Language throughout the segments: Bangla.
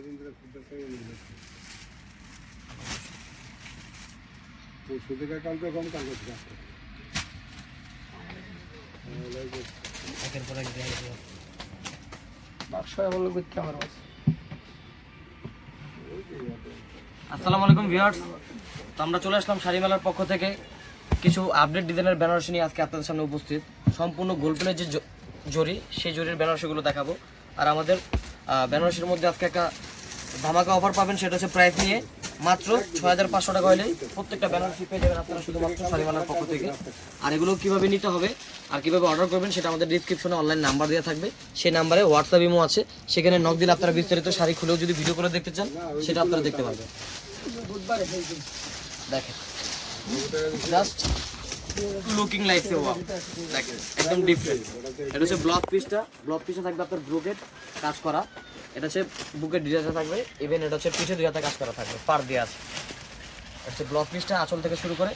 কয়দিন ধরে খুঁজতেছে পরশু থেকে কালকে কম কালকে থেকে একের পর এক দেখাই দিও। করতে আমার বাস আসসালামু আলাইকুম ভিউয়ার্স তো আমরা চলে আসলাম শাড়ি মেলার পক্ষ থেকে। কিছু আপডেট ডিজাইনের বেনারসি নিয়ে আজকে আপনাদের সামনে উপস্থিত। সম্পূর্ণ গোলপেনের যে জরি সেই জরির বেনারসিগুলো দেখাবো। আর আমাদের বেনারসির মধ্যে আজকে একটা ধামাকা অফার পাবেন, সেটা হচ্ছে প্রাইস নিয়ে মাত্র ছয় হাজার পাঁচশো টাকা হলে প্রত্যেকটা বেনারসি পেয়ে যাবেন আপনারা শুধুমাত্র শাড়ি মেলার পক্ষ থেকে। আর এগুলো কীভাবে নিতে হবে আর কীভাবে অর্ডার করবেন সেটা আমাদের ডিসক্রিপশনে অনলাইন নাম্বার দেওয়া থাকবে। সেই নাম্বারে হোয়াটসঅ্যাপ ইমো আছে, সেখানে নক দিলে আপনারা বিস্তারিত শাড়ি খুলেও যদি ভিডিও করে দেখতে চান, সেটা আপনারা দেখতে পারবেন। দেখেন। জাস্ট লুকিং দেখেন, একদম ডিফারেন্ট এটা হচ্ছে ব্লক পিসটা ব্লক পিসে থাকবে আপনার ব্রোকেট কাজ করা। এটা হচ্ছে বুকের ডিজাইনটা থাকবে ইভেন এটা হচ্ছে পিঠে দুইটাতে কাজ করা থাকবে, পার দিয়ে আছে। হচ্ছে ব্লক পিসটা আঁচল থেকে শুরু করে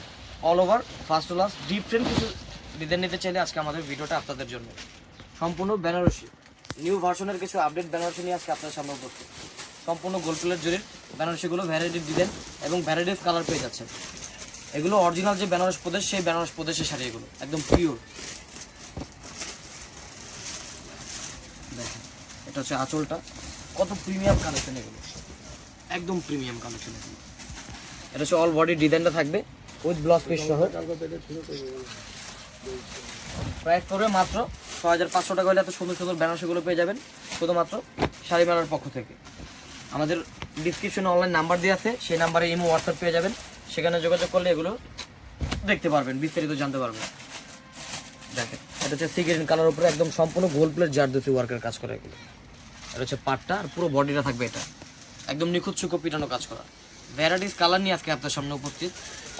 all over first to last different কিছু ডিজাইন নিতে চাইলে আজকে আমাদের ভিডিওটা আপনাদের জন্য। সম্পূর্ণ বেনারসি নিউ ভার্সনের কিছু আপডেট বেনারসি নিয়ে আজকে আপনার সামনে উপস্থিত। সম্পূর্ণ গোল প্লেট জুড়ির বেনারসিগুলো ভ্যারাইটি ডিজাইন এবং ভ্যারাইটিস কালার পেয়ে যাচ্ছেন। এগুলো অরিজিনাল যে বেনারস প্রদেশ, সেই বেনারস প্রদেশের শাড়ি এগুলো, একদম পিওর দেখেন এটা হচ্ছে আঁচলটা। কত প্রিমিয়াম কালেকশন এগুলো? একদম প্রিমিয়াম কালেকশন এগুলো। এটা হচ্ছে অল বডি ডিজাইনটা থাকবে উইথ ব্লাউজ পিস সহ। প্রাইস পড়বে মাত্র ছ হাজার পাঁচশো টাকা হলে এত সুন্দর সুন্দর বেনারসিগুলো পেয়ে যাবেন। শুধুমাত্র শাড়ি মেলার পক্ষ থেকে। আমাদের ডিসক্রিপশনে অনলাইন নাম্বার দেওয়া আছে সেই নাম্বারে ইমো হোয়াটসঅ্যাপ পেয়ে যাবেন। সেখানে যোগাযোগ করলে এগুলো দেখতে পারবেন বিস্তারিত জানতে পারবেন। দেখেন এটা হচ্ছে সিগ্রিন কালার উপরে একদম সম্পূর্ণ গোল প্লেট জারদোসি ওয়ার্কের কাজ করে এগুলো। এটা হচ্ছে পাটটা, আর পুরো বডিটা থাকবে এটা। একদম নিখুঁত চুকো পিটানো কাজ করা। ভ্যারাইটিস কালার নিয়ে আজকে আপনার সামনে উপস্থিত।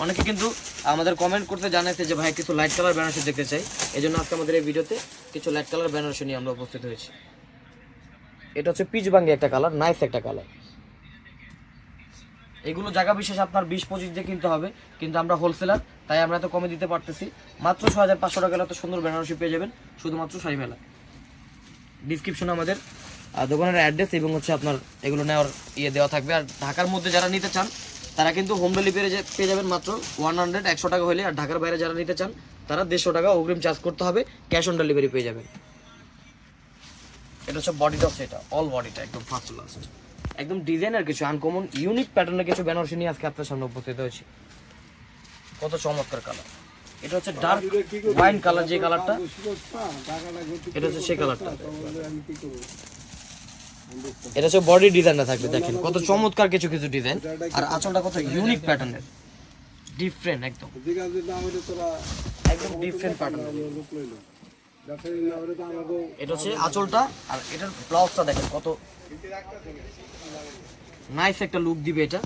অনেকে কিন্তু আমাদের কমেন্ট করতে জানাইছে যে, ভাই, কিছু লাইট কালার বেনারসি দেখতে চাই। এই জন্য আজকে আমাদের এই ভিডিওতে কিছু লাইট কালার বেনারসি নিয়ে আমরা উপস্থিত হয়েছি। এটা হচ্ছে পিচ বাঙ্গি একটা কালার নাইস একটা কালার এগুলো জায়গা বিশেষ আপনার বিশ পঁচিশ দিয়ে কিনতে হবে, কিন্তু আমরা হোলসেলার তাই আমরা এত কমে দিতে পারতেছি। মাত্র ছ হাজার পাঁচশো টাকা এত সুন্দর বেনারসি পেয়ে যাবেন, শুধুমাত্র শাড়ি মেলা। ডিসক্রিপশনে আমাদের দোকানের অ্যাড্রেস এবং হচ্ছে আপনার এগুলো নেওয়ার ইয়ে দেওয়া থাকবে। আর ঢাকার মধ্যে যারা নিতে চান, তারা কিন্তু হোম ডেলিভারি পেয়ে যাবেন মাত্র ওয়ান হান্ড্রেড একশো টাকা হলে। আর ঢাকার বাইরে যারা নিতে চান, তারা দেড়শো টাকা অগ্রিম চার্জ করতে হবে ক্যাশ অন ডেলিভারি পেয়ে যাবেন। এটা হচ্ছে বডিটা হচ্ছে এটা অল বডিটা একদম ফার্স্ট লাস্ট একদম ডিজাইনার কিছু আনকমন ইউনিক প্যাটার্নের কিছু বেনারসি নিয়ে আজকে আপনার সামনে উপস্থিত হয়েছে। কত চমৎকার কালার এটা হচ্ছে ডার্ক ওয়াইন কালার যে কালারটা এটা হচ্ছে সেই কালারটা এটা হচ্ছে বডি ডিজাইনটা থাকবে দেখেন, কত চমৎকার কিছু কিছু ডিজাইন আর আঁচলটা কত ইউনিক প্যাটার্নের ডিফারেন্ট একদম। একদম ডিফারেন্ট প্যাটার্নের লোক লইলো ব্যবসায়ী না হলে তো আমাকেও এটা হচ্ছে আঁচলটা, আর এটার ব্লাউজটা দেখেন কত নাইস একটা লুক দিবে এটা।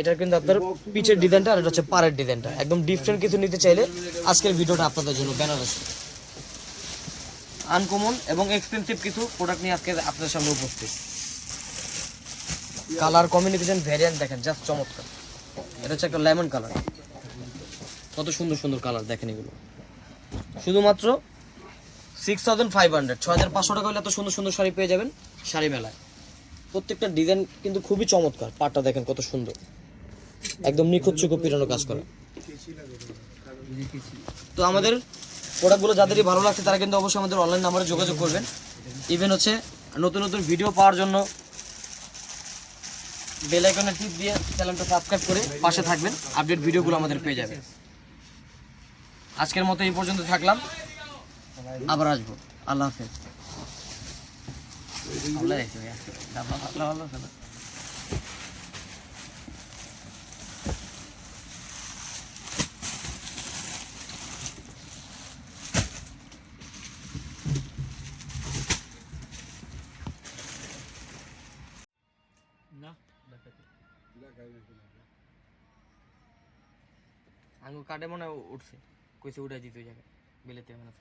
এটা কিন্তু আপনার পিচের ডিজাইনটা আর এটা হচ্ছে পাড়ের ডিজাইনটা একদম ডিফারেন্ট কিছু নিতে চাইলে আজকের ভিডিওটা আপনাদের জন্য বেনারসি। আনকমন এবং এক্সপেন্সিভ কিছু প্রোডাক্ট নিয়ে আজকে আপনাদের সামনে উপস্থিত। কালার কমিউনিকেশন ভ্যারিয়েন্ট দেখেন জাস্ট চমৎকার। এটা হচ্ছে একটা লেমন কালার কত সুন্দর সুন্দর কালার দেখেন এগুলো। শুধুমাত্র সিক্স থাউজেন্ড ফাইভ হান্ড্রেড ছ হাজার পাঁচশো টাকা হলে এত সুন্দর সুন্দর শাড়ি পেয়ে যাবেন শাড়ি মেলায়। প্রত্যেকটা ডিজাইন কিন্তু খুবই চমৎকার, পাটটা দেখেন কত সুন্দর। একদম নিখুঁত চুকো পিরানো কাজ করা। তো আমাদের প্রোডাক্টগুলো যাদেরই ভালো লাগছে, তারা কিন্তু অবশ্যই আমাদের অনলাইন নাম্বারে যোগাযোগ করবেন। ইভেন হচ্ছে নতুন নতুন ভিডিও পাওয়ার জন্য বেল আইকনের টিপ দিয়ে চ্যানেলটা সাবস্ক্রাইব করে পাশে থাকবেন আপডেট ভিডিওগুলো আমাদের পেয়ে যাবে আজকের মতো এই পর্যন্ত থাকলাম। আবার আসব। আল্লাহ হাফেজ। পাতলা ভালো আছে না? আঙ্গু কাটে মনে উঠছে। কইছে উঠাই দিতে জায়গায়। বেলেতে মানে